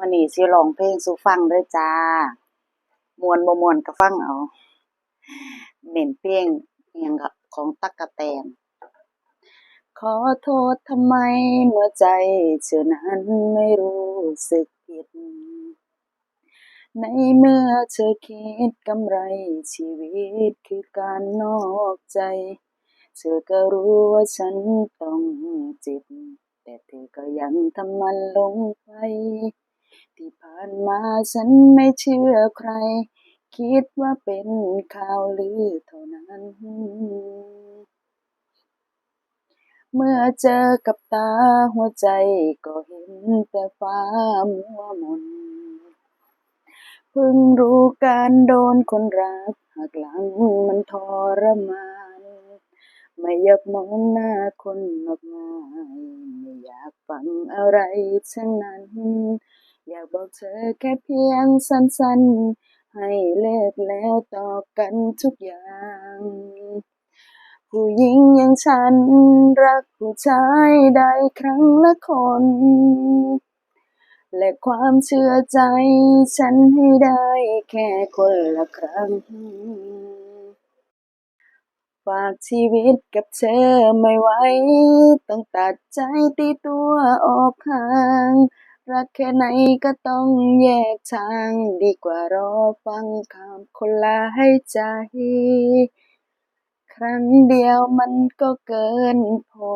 วันนี้สิร้องเพลงสู่ฟังเด้อจ้ามวนบ่มวนก็ฟังเอาเน้นเพลงอิหยังก็ของตั๊กะแตน ขอโทษทำไมเมื่อใจเธอนั้นไม่รู้สึกผิด ในเมื่อเธอคิดกำไรชีวิตคือการนอกใจ เธอก็รู้ว่าฉันต้องเจ็บ แต่เธอก็ยังทำมันลงไป ที่ผ่านมาฉันไม่เชื่อใคร คิดว่าเป็นข่าวลือเท่านั้น เมื่อเจอกับตาหัวใจก็เห็นแต่ฟ้ามัวมนเพิ่งรู้การโดนคนรักหักหลังมันทรมานไม่อยากมองหน้าคนมากมายไม่อยากฟังอะไรทั้งนั้น อยากบอกเธอแค่เพียงสั้นๆ ให้เลิกแล้วต่อกันทุกอย่าง ผู้หญิงอย่างฉันรักผู้ชายได้ครั้งละคน และความเชื่อใจฉันให้ได้แค่คนละครั้งฝากชีวิตกับเธอไม่ไหว ต้องตัดใจตีตัวออกห่าง รักแค่ไหนก็ต้องแยกทาง ดีกว่ารอฟังคำคนหลายใจ ครั้งเดียวมันก็เกินพอ